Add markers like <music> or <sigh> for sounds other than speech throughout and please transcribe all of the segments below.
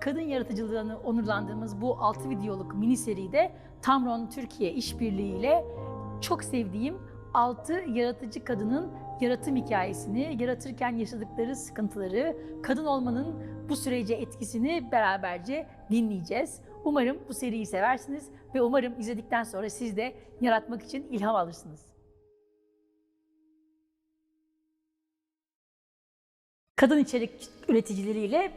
kadın yaratıcılığını onurlandığımız bu 6 videoluk mini seride Tamron Türkiye işbirliğiyle çok sevdiğim 6 yaratıcı kadının yaratım hikayesini, yaratırken yaşadıkları sıkıntıları, kadın olmanın bu sürece etkisini beraberce dinleyeceğiz. Umarım bu seriyi seversiniz ve umarım izledikten sonra siz de yaratmak için ilham alırsınız. Kadın içerik üreticileriyle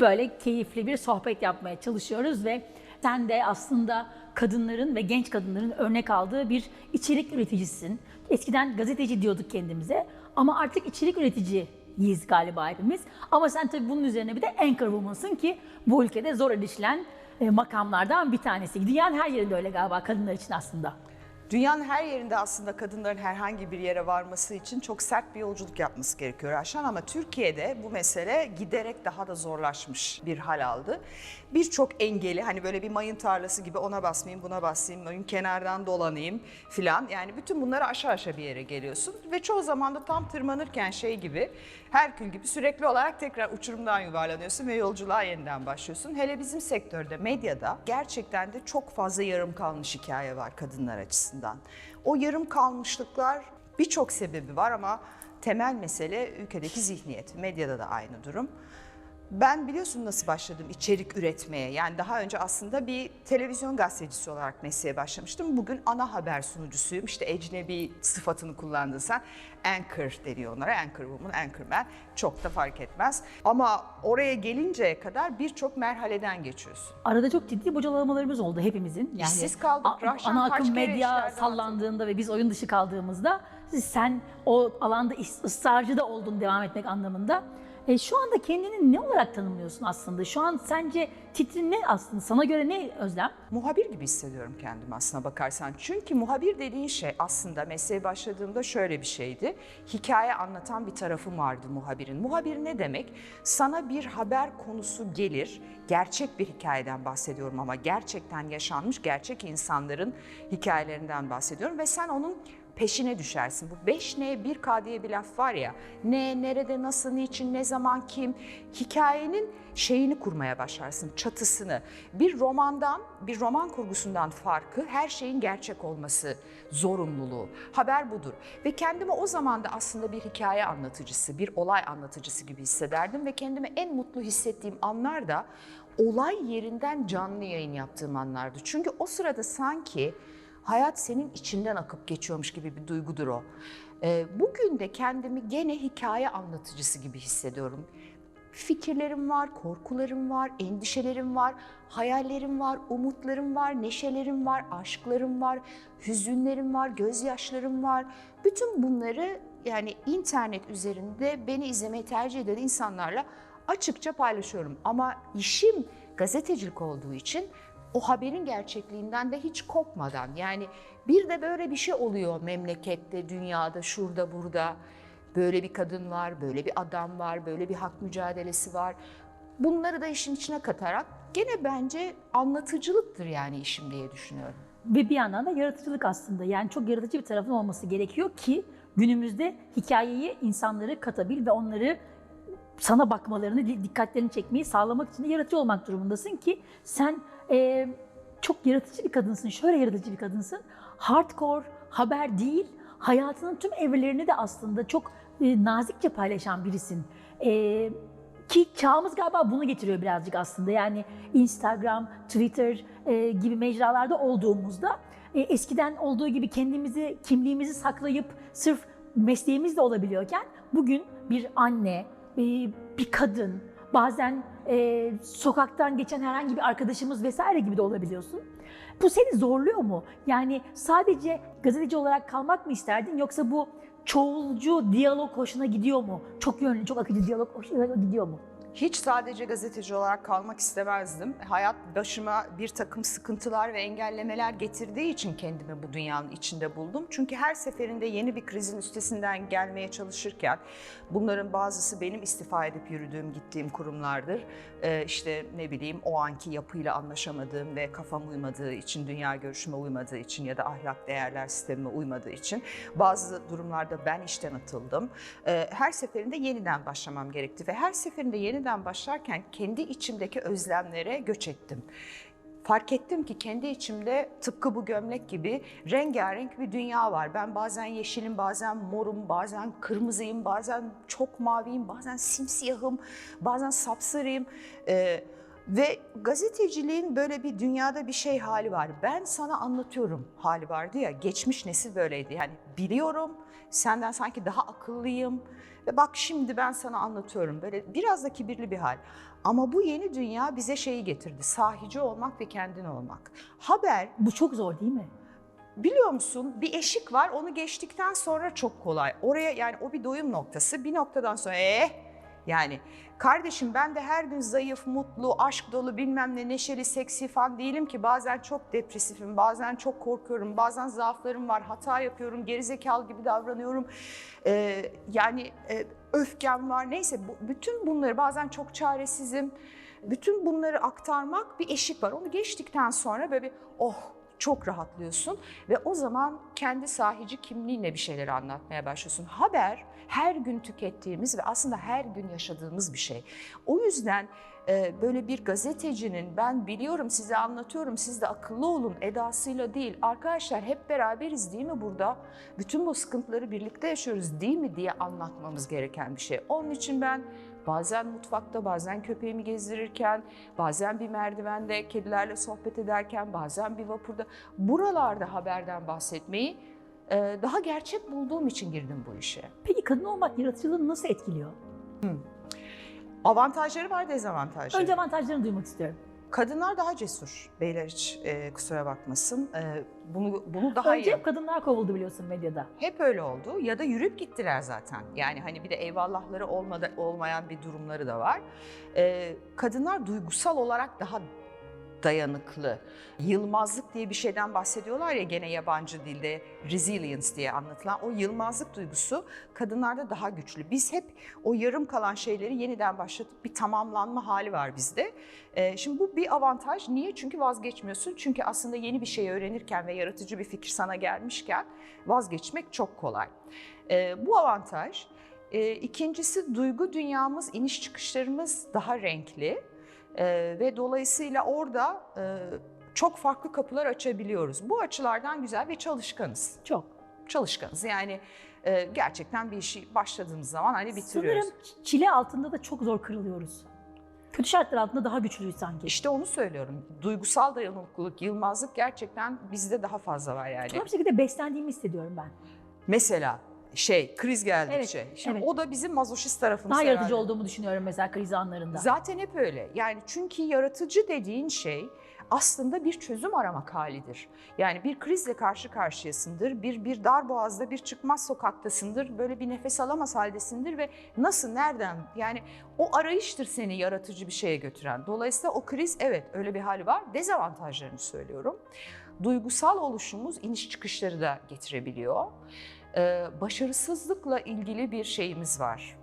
böyle keyifli bir sohbet yapmaya çalışıyoruz ve sen de aslında kadınların ve genç kadınların örnek aldığı bir içerik üreticisin. Eskiden gazeteci diyorduk kendimize ama artık içerik üreticiyiz galiba hepimiz. Ama sen tabii bunun üzerine bir de anchor woman'sın ki bu ülkede zor erişilen e, makamlardan bir tanesi. Dünyanın her yerinde öyle galiba kadınlar için aslında. Dünyanın her yerinde aslında kadınların herhangi bir yere varması için çok sert bir yolculuk yapması gerekiyor Ayşen ama Türkiye'de bu mesele giderek daha da zorlaşmış bir hal aldı. Birçok engeli hani böyle bir mayın tarlası gibi ona basmayayım buna basayım, mayın kenardan dolanayım filan yani bütün bunları aşağı aşağı bir yere geliyorsun ve çoğu zaman da tam tırmanırken şey gibi Herkül gibi sürekli olarak tekrar uçurumdan yuvarlanıyorsun ve yolculuğa yeniden başlıyorsun. Hele bizim sektörde, medyada gerçekten de çok fazla yarım kalmış hikaye var kadınlar açısından. O yarım kalmışlıklar birçok sebebi var ama temel mesele ülkedeki zihniyet. Medyada da aynı durum. Ben biliyorsun nasıl başladım içerik üretmeye. Yani daha önce aslında bir televizyon gazetecisi olarak mesleğe başlamıştım. Bugün ana haber sunucusuyum. İşte ecnebi sıfatını kullandın sen. Anchor deniyor onlara. Anchor woman, anchorman. Çok da fark etmez. Ama oraya gelinceye kadar birçok merhaleden geçiyorsun. Arada çok ciddi bocalamalarımız oldu hepimizin. İşsiz kaldık. Rahşan ana akım medya sallandığında ve biz oyun dışı kaldığımızda sen o alanda ısrarcı da oldun devam etmek anlamında. E, şu anda kendini ne olarak tanımlıyorsun aslında? Şu an sence titrin ne aslında? Sana göre ne Özlem? Muhabir gibi hissediyorum kendimi aslına bakarsan. Çünkü muhabir dediğin şey aslında mesleğe başladığımda şöyle bir şeydi. Hikaye anlatan bir tarafım vardı muhabirin. Muhabir ne demek? Sana bir haber konusu gelir. Gerçek bir hikayeden bahsediyorum ama gerçekten yaşanmış gerçek insanların hikayelerinden bahsediyorum ve sen onun peşine düşersin. Bu 5N 1K diye bir laf var ya. Ne, nerede, nasıl, niçin, ne zaman, kim. Hikayenin şeyini kurmaya başlarsın, çatısını. Bir romandan, bir roman kurgusundan farkı her şeyin gerçek olması zorunluluğu. Haber budur. Ve kendimi o zaman da aslında bir hikaye anlatıcısı, bir olay anlatıcısı gibi hissederdim ve kendimi en mutlu hissettiğim anlar da olay yerinden canlı yayın yaptığım anlardı. Çünkü o sırada sanki hayat senin içinden akıp geçiyormuş gibi bir duygudur o. Ee, bugün de kendimi gene hikaye anlatıcısı gibi hissediyorum. Fikirlerim var, korkularım var, endişelerim var, hayallerim var, umutlarım var, neşelerim var, aşklarım var, hüzünlerim var, gözyaşlarım var. Bütün bunları yani internet üzerinde beni izlemeyi tercih eden insanlarla açıkça paylaşıyorum. Ama işim gazetecilik olduğu için o haberin gerçekliğinden de hiç kopmadan yani bir de böyle bir şey oluyor memlekette, dünyada, şurada, burada. Böyle bir kadın var, böyle bir adam var, böyle bir hak mücadelesi var. Bunları da işin içine katarak gene bence anlatıcılıktır yani işim diye düşünüyorum. Ve bir yandan da yaratıcılık aslında. Yani çok yaratıcı bir tarafın olması gerekiyor ki günümüzde hikayeyi insanları katabil ve onları sana bakmalarını, dikkatlerini çekmeyi sağlamak için de yaratıcı olmak durumundasın ki sen e, çok yaratıcı bir kadınsın, şöyle yaratıcı bir kadınsın. Hardcore haber değil, hayatının tüm evrelerini de aslında çok e, nazikçe paylaşan birisin. E, ki çağımız galiba bunu getiriyor birazcık aslında. Yani Instagram, Twitter e, gibi mecralarda olduğumuzda e, eskiden olduğu gibi kendimizi, kimliğimizi saklayıp sırf mesleğimiz de olabiliyorken bugün bir anne, bir kadın, bazen e, sokaktan geçen herhangi bir arkadaşımız vesaire gibi de olabiliyorsun. Bu seni zorluyor mu? Yani sadece gazeteci olarak kalmak mı isterdin yoksa bu çoğulcu diyalog hoşuna gidiyor mu? Çok yönlü, çok akıcı diyalog hoşuna gidiyor mu? Hiç sadece gazeteci olarak kalmak istemezdim. Hayat başıma bir takım sıkıntılar ve engellemeler getirdiği için kendimi bu dünyanın içinde buldum. Çünkü her seferinde yeni bir krizin üstesinden gelmeye çalışırken bunların bazısı benim istifa edip yürüdüğüm, gittiğim kurumlardır. Ee, işte ne bileyim o anki yapıyla anlaşamadığım ve kafam uymadığı için, dünya görüşüme uymadığı için ya da ahlak değerler sistemime uymadığı için bazı durumlarda ben işten atıldım. Ee, her seferinde yeniden başlamam gerekti ve her seferinde yeniden yeniden başlarken kendi içimdeki özlemlere göç ettim. Fark ettim ki kendi içimde tıpkı bu gömlek gibi rengarenk bir dünya var. Ben bazen yeşilim, bazen morum, bazen kırmızıyım, bazen çok maviyim, bazen simsiyahım, bazen sapsarıyım. Ee, ve gazeteciliğin böyle bir dünyada bir şey hali var. Ben sana anlatıyorum hali vardı ya. Geçmiş nesil böyleydi. Yani biliyorum, senden sanki daha akıllıyım. Ve bak şimdi ben sana anlatıyorum. Böyle biraz da kibirli bir hal. Ama bu yeni dünya bize şeyi getirdi. Sahici olmak ve kendin olmak. Haber Bu çok zor değil mi? biliyor musun bir eşik var onu geçtikten sonra çok kolay. Oraya yani o bir doyum noktası. Bir noktadan sonra eh yani kardeşim ben de her gün zayıf, mutlu, aşk dolu bilmem ne neşeli, seksi falan değilim ki. Bazen çok depresifim, bazen çok korkuyorum, bazen zaaflarım var, hata yapıyorum, gerizekalı gibi davranıyorum. Ee, yani e, öfkem var neyse bu, bütün bunları bazen çok çaresizim. Bütün bunları aktarmak bir eşik var. Onu geçtikten sonra böyle bir oh çok rahatlıyorsun ve o zaman kendi sahici kimliğinle bir şeyleri anlatmaya başlıyorsun. Haber her gün tükettiğimiz ve aslında her gün yaşadığımız bir şey. O yüzden e, böyle bir gazetecinin ben biliyorum size anlatıyorum siz de akıllı olun edasıyla değil. Arkadaşlar hep beraberiz değil mi burada? Bütün bu sıkıntıları birlikte yaşıyoruz değil mi diye anlatmamız gereken bir şey. Onun için ben Bazen mutfakta, bazen köpeğimi gezdirirken, bazen bir merdivende kedilerle sohbet ederken, bazen bir vapurda buralarda haberden bahsetmeyi e, daha gerçek bulduğum için girdim bu işe. Peki kadın olmak yaratıcılığını nasıl etkiliyor? Avantajları var, dezavantajları. Önce avantajlarını duymak istiyorum. Kadınlar daha cesur. Beyler hiç e, kusura bakmasın. E, bunu bunu daha Önce iyi. hep kadınlar kovuldu biliyorsun medyada. Hep öyle oldu ya da yürüyüp gittiler zaten. Yani hani bir de eyvallahları olmadı, olmayan bir durumları da var. Ee, kadınlar duygusal olarak daha dayanıklı. Yılmazlık diye bir şeyden bahsediyorlar ya gene yabancı dilde resilience diye anlatılan o yılmazlık duygusu kadınlarda daha güçlü. Biz hep o yarım kalan şeyleri yeniden başlatıp bir tamamlanma hali var bizde. Ee, şimdi bu bir avantaj. Niye? Çünkü vazgeçmiyorsun. Çünkü aslında yeni bir şey öğrenirken ve yaratıcı bir fikir sana gelmişken vazgeçmek çok kolay. Ee, bu avantaj. Ee, ikincisi duygu dünyamız, iniş çıkışlarımız daha renkli. Ee, ve dolayısıyla orada e, çok farklı kapılar açabiliyoruz. Bu açılardan güzel ve çalışkanız. Çok. Çalışkanız yani e, gerçekten bir işi başladığımız zaman hani bitiriyoruz. Sanırım çile altında da çok zor kırılıyoruz. Kötü şartlar altında daha güçlüyüz sanki. İşte onu söylüyorum. Duygusal dayanıklılık, yılmazlık gerçekten bizde daha fazla var yani. Tuhaf şekilde beslendiğimi hissediyorum ben. Mesela şey kriz geldikçe. Evet, Şimdi evet. o da bizim mazoşist tarafımız Daha yaratıcı herhalde. olduğumu düşünüyorum mesela kriz anlarında. Zaten hep öyle. Yani çünkü yaratıcı dediğin şey aslında bir çözüm aramak halidir. Yani bir krizle karşı karşıyasındır, bir bir dar boğazda bir çıkmaz sokaktasındır, böyle bir nefes alamaz haldesindir ve nasıl, nereden? Yani o arayıştır seni yaratıcı bir şeye götüren. Dolayısıyla o kriz evet öyle bir hali var. Dezavantajlarını söylüyorum. Duygusal oluşumuz iniş çıkışları da getirebiliyor. Ee, başarısızlıkla ilgili bir şeyimiz var.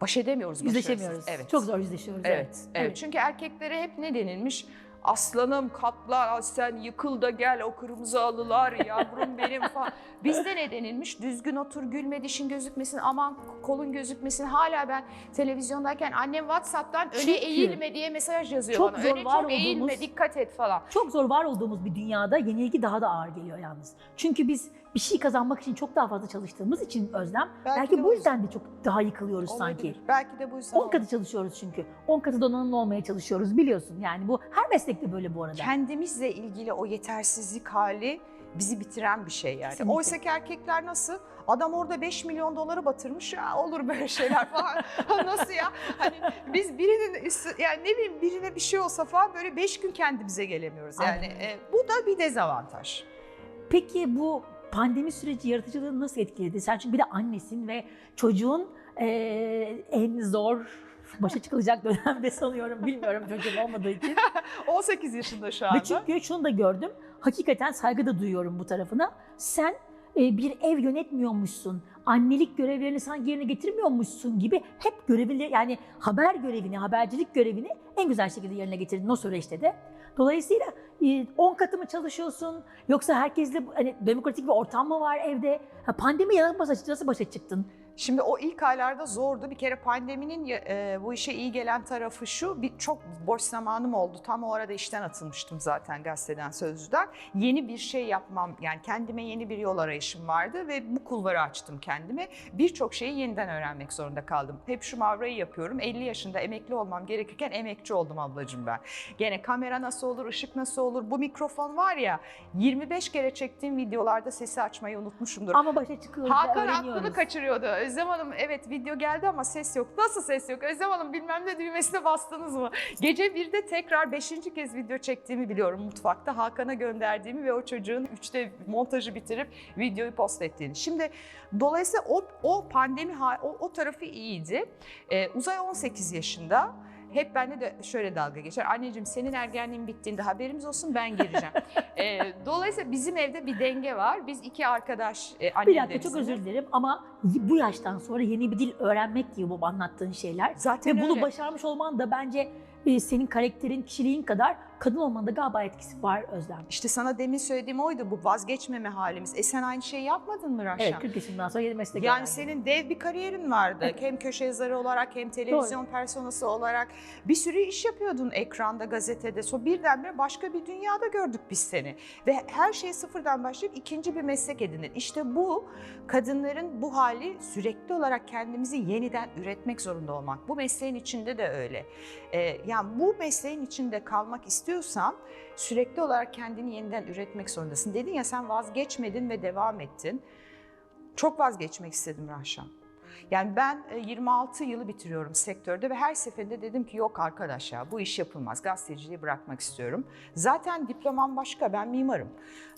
Baş edemiyoruz Yüzleşemiyoruz. Evet. Çok zor yüzleşiyoruz. Evet, evet. Evet. Çünkü erkeklere hep ne denilmiş? Aslanım katla sen yıkıl da gel o kırmızı alılar yavrum <laughs> benim falan. Bizde ne denilmiş? Düzgün otur gülme dişin gözükmesin aman kolun gözükmesin. Hala ben televizyondayken annem Whatsapp'tan öne Çünkü eğilme diye mesaj yazıyor çok bana. zor Öne var çok eğilme olduğumuz- dikkat et falan. Çok zor var olduğumuz bir dünyada yenilgi daha da ağır geliyor yalnız. Çünkü biz bir şey kazanmak için çok daha fazla çalıştığımız için Özlem Belki belki, bu yüzden de çok daha yıkılıyoruz sanki. Olabilir. Belki de bu yüzden 10 katı çalışıyoruz çünkü. 10 katı donanımlı olmaya çalışıyoruz biliyorsun. Yani bu her meslekte böyle bu arada. kendimizle ilgili o yetersizlik hali bizi bitiren bir şey yani. Kesinlikle. Oysa ki erkekler nasıl? Adam orada 5 milyon doları batırmış ya olur böyle şeyler <laughs> falan. <laughs> nasıl ya? Hani biz birinin üstü- yani ne bileyim birine bir şey olsa falan böyle 5 gün kendimize gelemiyoruz. Yani Aynen. e, bu da bir dezavantaj. Peki bu pandemi süreci yaratıcılığını nasıl etkiledi? Sen çünkü bir de annesin ve çocuğun eee, en zor başa çıkılacak dönemde sanıyorum. Bilmiyorum çocuğum olmadığı için. <laughs> 18 yaşında şu Ve anda. çünkü şunu da gördüm. Hakikaten saygı da duyuyorum bu tarafına. Sen e, bir ev yönetmiyormuşsun. Annelik görevlerini sanki yerine getirmiyormuşsun gibi hep görevini yani haber görevini, habercilik görevini en güzel şekilde yerine getirdin o süreçte de. Dolayısıyla e, 10 katı mı çalışıyorsun? Yoksa herkesle hani demokratik bir ortam mı var evde? Ha, pandemi yanılmaz açıkçası başa çıktın. Şimdi o ilk aylarda zordu. Bir kere pandeminin e, bu işe iyi gelen tarafı şu, bir çok boş zamanım oldu. Tam o arada işten atılmıştım zaten gazeteden, sözcüden. Yeni bir şey yapmam, yani kendime yeni bir yol arayışım vardı ve bu kulvarı açtım kendime. Birçok şeyi yeniden öğrenmek zorunda kaldım. Hep şu mavrayı yapıyorum. 50 yaşında emekli olmam gerekirken emekçi oldum ablacığım ben. Gene kamera nasıl olur, ışık nasıl olur, bu mikrofon var ya 25 kere çektiğim videolarda sesi açmayı unutmuşumdur. Ama başa çıkıyoruz Hakan aklını kaçırıyordu. Özlem Hanım evet video geldi ama ses yok. Nasıl ses yok? Özlem Hanım bilmem ne düğmesine bastınız mı? Gece birde tekrar beşinci kez video çektiğimi biliyorum mutfakta. Hakan'a gönderdiğimi ve o çocuğun üçte montajı bitirip videoyu post ettiğini. Şimdi dolayısıyla o, o pandemi o, o tarafı iyiydi. Ee, Uzay 18 yaşında. Hep bende de şöyle dalga geçer. Anneciğim senin ergenliğin bittiğinde haberimiz olsun ben gireceğim. <laughs> Ee, dolayısıyla bizim evde bir denge var. Biz iki arkadaş e, annem Bir dakika çok özür dilerim ama bu yaştan sonra yeni bir dil öğrenmek gibi bu anlattığın şeyler. Zaten Ve bunu öyle. başarmış olman da bence e, senin karakterin, kişiliğin kadar kadın olmanın da galiba etkisi var Özlem. İşte sana demin söylediğim oydu bu vazgeçmeme halimiz. E sen aynı şeyi yapmadın mı Raşa? Evet 40 yaşından sonra yeni meslek Yani senin dev bir kariyerin vardı. Evet. Hem köşe yazarı olarak hem televizyon personası olarak bir sürü iş yapıyordun ekranda, gazetede. So birdenbire başka bir dünyada gördük biz seni. Ve her şeyi sıfırdan başlayıp ikinci bir meslek edindin. İşte bu kadınların bu hali sürekli olarak kendimizi yeniden üretmek zorunda olmak. Bu mesleğin içinde de öyle. Ee, yani bu mesleğin içinde kalmak istiyorsan sürekli olarak kendini yeniden üretmek zorundasın. Dedin ya sen vazgeçmedin ve devam ettin. Çok vazgeçmek istedim Rahşan. Yani ben e, 26 yılı bitiriyorum sektörde ve her seferinde dedim ki yok arkadaş ya bu iş yapılmaz. Gazeteciliği bırakmak istiyorum. Zaten diplomam başka ben mimarım.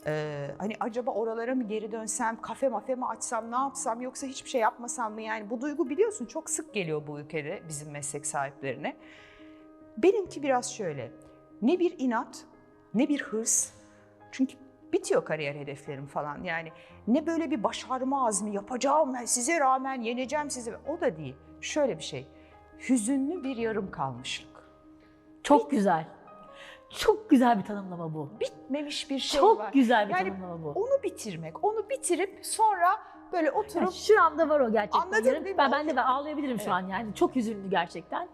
Ee, hani acaba oralara mı geri dönsem, kafe mafe mi açsam, ne yapsam yoksa hiçbir şey yapmasam mı? Yani bu duygu biliyorsun çok sık geliyor bu ülkede bizim meslek sahiplerine. Benimki biraz şöyle. Ne bir inat, ne bir hırs. Çünkü bitiyor kariyer hedeflerim falan. Yani ne böyle bir başarma azmi yapacağım ben size rağmen yeneceğim sizi. O da değil. Şöyle bir şey. Hüzünlü bir yarım kalmışlık. Çok güzel. Çok güzel bir tanımlama bu. Bitmemiş bir şey Çok var. güzel bir Yani tanımlama bu. Onu bitirmek, onu bitirip sonra böyle Yani oturup şu anda var o gerçekten. Anladın değil mi? Ben, ben de ben ağlayabilirim Evet. şu an yani. Çok hüzünlü gerçekten.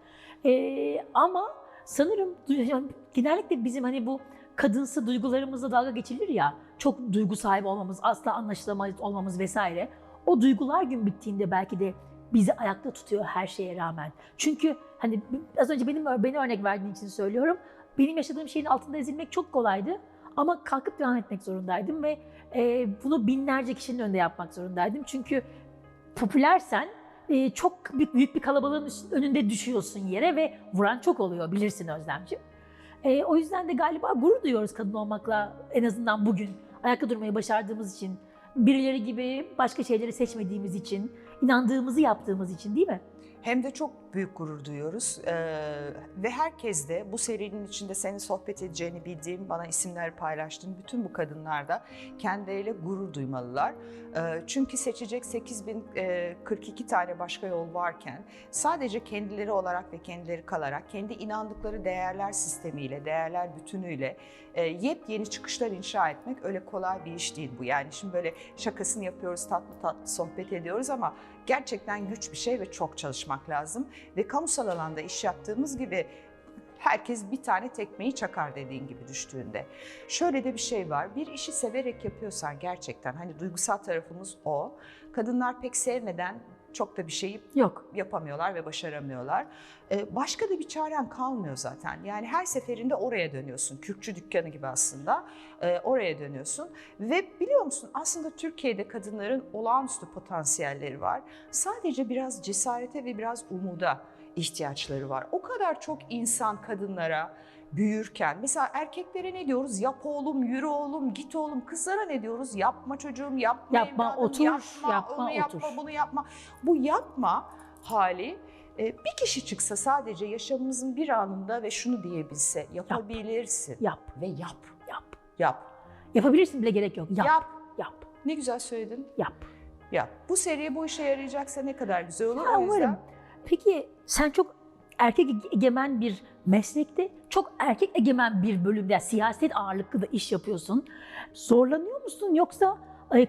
Ee, ama sanırım yani genellikle bizim hani bu kadınsı duygularımızla dalga geçilir ya. Çok duygu sahibi olmamız, asla anlaşılamayız olmamız vesaire. O duygular gün bittiğinde belki de bizi ayakta tutuyor her şeye rağmen. Çünkü hani az önce benim beni örnek verdiğin için söylüyorum. Benim yaşadığım şeyin altında ezilmek çok kolaydı. Ama kalkıp devam etmek zorundaydım ve e, bunu binlerce kişinin önünde yapmak zorundaydım. Çünkü popülersen e, çok büyük, büyük bir kalabalığın önünde düşüyorsun yere ve vuran çok oluyor bilirsin Özlemciğim. E, o yüzden de galiba gurur duyuyoruz kadın olmakla en azından bugün ayakta durmayı başardığımız için. Birileri gibi başka şeyleri seçmediğimiz için, inandığımızı yaptığımız için değil mi? Hem de çok büyük gurur duyuyoruz Ee, ve herkes de bu serinin içinde senin sohbet edeceğini bildiğim, bana isimler paylaştığın bütün bu kadınlar da kendileriyle gurur duymalılar. Ee, çünkü seçecek 8042 tane başka yol varken sadece kendileri olarak ve kendileri kalarak, kendi inandıkları değerler sistemiyle, değerler bütünüyle e, yepyeni çıkışlar inşa etmek öyle kolay bir iş değil bu. Yani şimdi böyle şakasını yapıyoruz, tatlı tatlı sohbet ediyoruz ama gerçekten güç bir şey ve çok çalışmak lazım. Ve kamusal alanda iş yaptığımız gibi herkes bir tane tekmeyi çakar dediğin gibi düştüğünde. Şöyle de bir şey var. Bir işi severek yapıyorsan gerçekten hani duygusal tarafımız o. Kadınlar pek sevmeden çok da bir şeyi Yok. yapamıyorlar ve başaramıyorlar. Ee, başka da bir çaren kalmıyor zaten. Yani her seferinde oraya dönüyorsun. Kürkçü dükkanı gibi aslında. Ee, oraya dönüyorsun. Ve biliyor musun aslında Türkiye'de kadınların olağanüstü potansiyelleri var. Sadece biraz cesarete ve biraz umuda ihtiyaçları var. O kadar çok insan kadınlara büyürken mesela erkeklere ne diyoruz? Yap oğlum, yürü oğlum, git oğlum. Kızlara ne diyoruz? Yapma çocuğum, yapma Yapma, evladım, otur, yapma, yapma, onu yapma, otur. bunu yapma. Bu yapma hali e, bir kişi çıksa sadece yaşamımızın bir anında ve şunu diyebilse yapabilirsin Yap, ve yap. yap. Yap. Yapabilirsin bile gerek yok. Yap, Yap. yap, Ne güzel söyledin. yap. Yap. Bu seriye bu işe yarayacaksa ne kadar güzel olur. Ya o yüzden umarım. Peki sen çok erkek egemen bir meslekte çok erkek egemen bir bölümde yani siyaset ağırlıklı da iş yapıyorsun. Zorlanıyor musun yoksa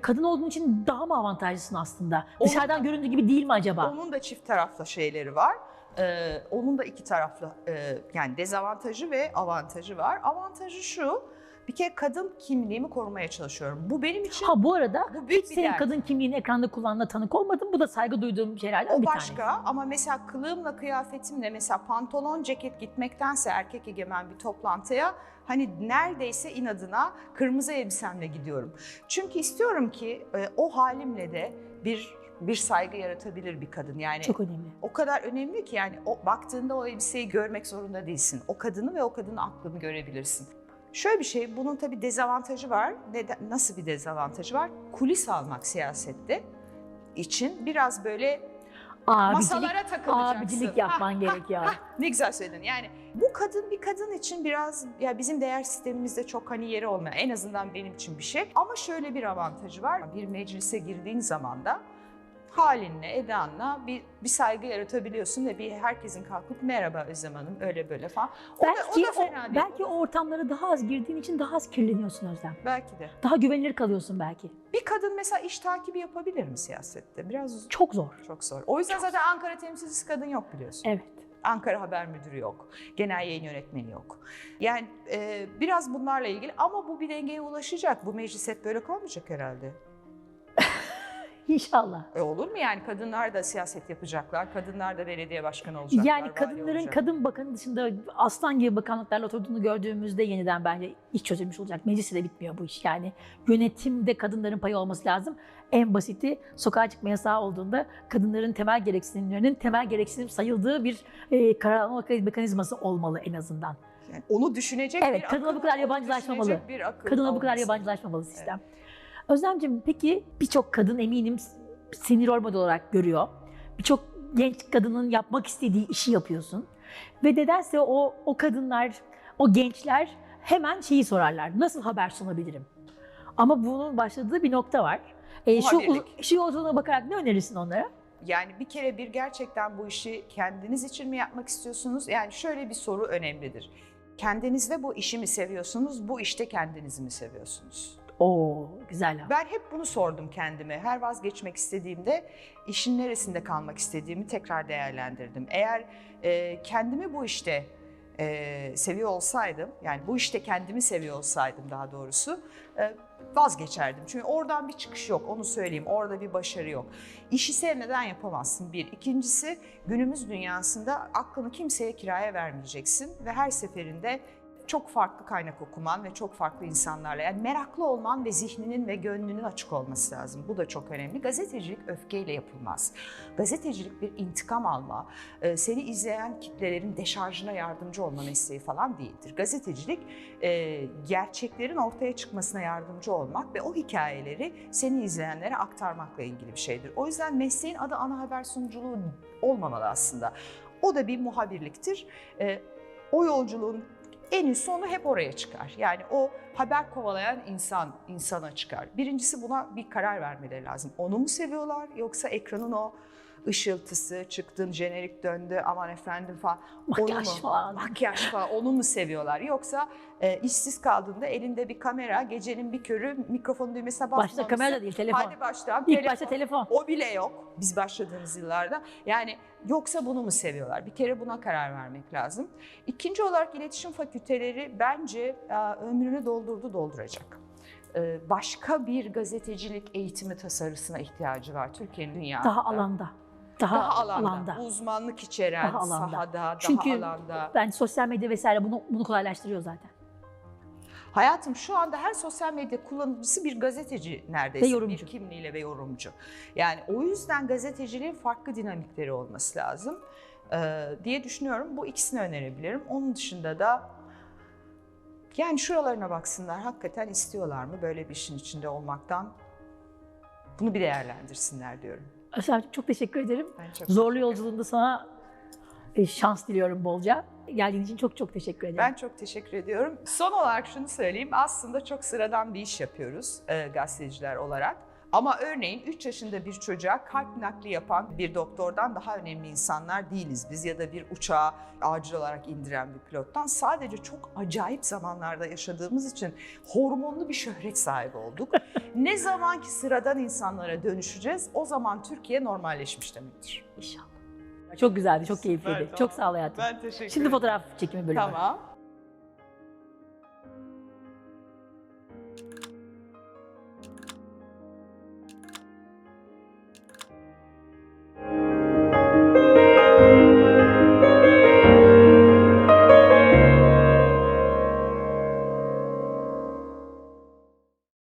kadın olduğun için daha mı avantajlısın aslında? Onun- Dışarıdan göründüğü gibi değil mi acaba? Onun da çift taraflı şeyleri var. Ee, onun da iki taraflı e, yani dezavantajı ve avantajı var. Avantajı şu, bir kere kadın kimliğimi korumaya çalışıyorum. Bu benim için Ha bu arada bu büyük hiç senin dert. kadın kimliğini ekranda kullandığına tanık olmadım. Bu da saygı duyduğum şeylerden O bir başka tanesi. ama mesela kılığımla kıyafetimle mesela pantolon ceket gitmektense erkek egemen bir toplantıya hani neredeyse inadına kırmızı elbisemle gidiyorum. Çünkü istiyorum ki e, o halimle de bir bir saygı yaratabilir bir kadın. Yani Çok önemli. o kadar önemli ki yani o baktığında o elbiseyi görmek zorunda değilsin. O kadını ve o kadının aklını görebilirsin. Şöyle bir şey, bunun tabii dezavantajı var. Neden, nasıl bir dezavantajı var? Kulis almak siyasette için biraz böyle Abicilik, masalara takılacaksın. abicilik yapman gerekiyor. Ne güzel söyledin. Yani bu kadın bir kadın için biraz ya bizim değer sistemimizde çok hani yeri olmayan en azından benim için bir şey. Ama şöyle bir avantajı var. Bir meclise girdiğin zaman da halinle, edanla bir, bir saygı yaratabiliyorsun ve bir herkesin kalkıp merhaba Özlem Hanım öyle böyle falan. O da, o belki da o, fena değil. belki o ortamlara daha az girdiğin için daha az kirleniyorsun Özlem. Belki de. Daha güvenilir kalıyorsun belki. Bir kadın mesela iş takibi yapabilir mi siyasette? Biraz Çok zor. çok zor. O yüzden zaten Ankara temsilcisi kadın yok biliyorsun. Evet. Ankara Haber Müdürü yok. Genel yayın yönetmeni yok. Yani e, biraz bunlarla ilgili ama bu bir dengeye ulaşacak. Bu meclis hep böyle kalmayacak herhalde. İnşallah. E olur mu yani kadınlar da siyaset yapacaklar, kadınlar da belediye başkanı olacaklar. Yani kadınların olacak. kadın bakanı dışında aslan gibi bakanlıklarla oturduğunu gördüğümüzde yeniden bence iş çözülmüş olacak. Mecliste de bitmiyor bu iş. Yani yönetimde kadınların payı olması lazım. En basiti sokağa çıkma yasağı olduğunda kadınların temel gereksinimlerinin temel gereksinim sayıldığı bir e, karar alma mekanizması olmalı en azından. Yani onu düşünecek Evet, bir kadına bu kadar yabancılaşmamalı. Kadına bu kadar yabancılaşmamalı sistem. Özlemciğim peki birçok kadın eminim seni rol model olarak görüyor. Birçok genç kadının yapmak istediği işi yapıyorsun. Ve nedense o, o kadınlar, o gençler hemen şeyi sorarlar. Nasıl haber sunabilirim? Ama bunun başladığı bir nokta var. E, şu, Muhabirlik. şu yolculuğuna bakarak ne önerirsin onlara? Yani bir kere bir gerçekten bu işi kendiniz için mi yapmak istiyorsunuz? Yani şöyle bir soru önemlidir. Kendinizde bu işi mi seviyorsunuz, bu işte kendinizi mi seviyorsunuz? Oo güzel. laf. Ben hep bunu sordum kendime. Her vazgeçmek istediğimde işin neresinde kalmak istediğimi tekrar değerlendirdim. Eğer e, kendimi bu işte e, seviyor olsaydım, yani bu işte kendimi seviyor olsaydım daha doğrusu e, vazgeçerdim. Çünkü oradan bir çıkış yok, onu söyleyeyim. Orada bir başarı yok. İşi sevmeden yapamazsın bir. İkincisi günümüz dünyasında aklını kimseye kiraya vermeyeceksin ve her seferinde çok farklı kaynak okuman ve çok farklı insanlarla yani meraklı olman ve zihninin ve gönlünün açık olması lazım. Bu da çok önemli. Gazetecilik öfkeyle yapılmaz. Gazetecilik bir intikam alma, e, seni izleyen kitlelerin deşarjına yardımcı olma mesleği falan değildir. Gazetecilik e, gerçeklerin ortaya çıkmasına yardımcı olmak ve o hikayeleri seni izleyenlere aktarmakla ilgili bir şeydir. O yüzden mesleğin adı ana haber sunuculuğu olmamalı aslında. O da bir muhabirliktir. E, o yolculuğun en üst sonu hep oraya çıkar. Yani o haber kovalayan insan insana çıkar. Birincisi buna bir karar vermeleri lazım. Onu mu seviyorlar yoksa ekranın o ışıltısı, çıktın jenerik döndü aman efendim falan. Makyaj onu mu, falan. Makyaj falan onu mu seviyorlar? Yoksa e, işsiz kaldığında elinde bir kamera, gecenin bir körü mikrofon düğmesine basmamışsın. Başta kamera da değil telefon. Hadi başlayalım. İlk Telefon. başta telefon. O bile yok biz başladığımız yıllarda. Yani yoksa bunu mu seviyorlar? Bir kere buna karar vermek lazım. İkinci olarak iletişim fakülteleri bence e, ömrünü doldurdu dolduracak. E, Başka bir gazetecilik eğitimi tasarısına ihtiyacı var Türkiye'nin dünyada. Daha alanda. Daha, Daha alanda, alanda. uzmanlık içeren, Daha alanda. sahada, Çünkü daha alanda. ben sosyal medya vesaire bunu, bunu kolaylaştırıyor zaten. Hayatım şu anda her sosyal medya kullanıcısı bir gazeteci neredeyse. Ve yorumcu. Bir kimliğiyle ve yorumcu. Yani o yüzden gazeteciliğin farklı dinamikleri olması lazım ee, diye düşünüyorum. Bu ikisini önerebilirim. Onun dışında da yani şuralarına baksınlar. Hakikaten istiyorlar mı böyle bir işin içinde olmaktan? Bunu bir değerlendirsinler diyorum. Özlemciğim çok teşekkür ederim. Ben çok Zorlu yolculuğunda sana e, şans diliyorum bolca. Geldiğin için çok çok teşekkür ederim. Ben çok teşekkür ediyorum. Son olarak şunu söyleyeyim. Aslında çok sıradan bir iş yapıyoruz e, gazeteciler olarak. Ama örneğin 3 yaşında bir çocuğa kalp nakli yapan bir doktordan daha önemli insanlar değiliz biz ya da bir uçağı acil olarak indiren bir pilottan sadece çok acayip zamanlarda yaşadığımız için hormonlu bir şöhret sahibi olduk. <laughs> ne zaman ki sıradan insanlara dönüşeceğiz o zaman Türkiye normalleşmiş demektir. İnşallah. Çok güzeldi, çok keyifliydi. Süper, Çok sağ ol hayatım. Ben teşekkür Şimdi fotoğraf çekimi bölümü. Tamam.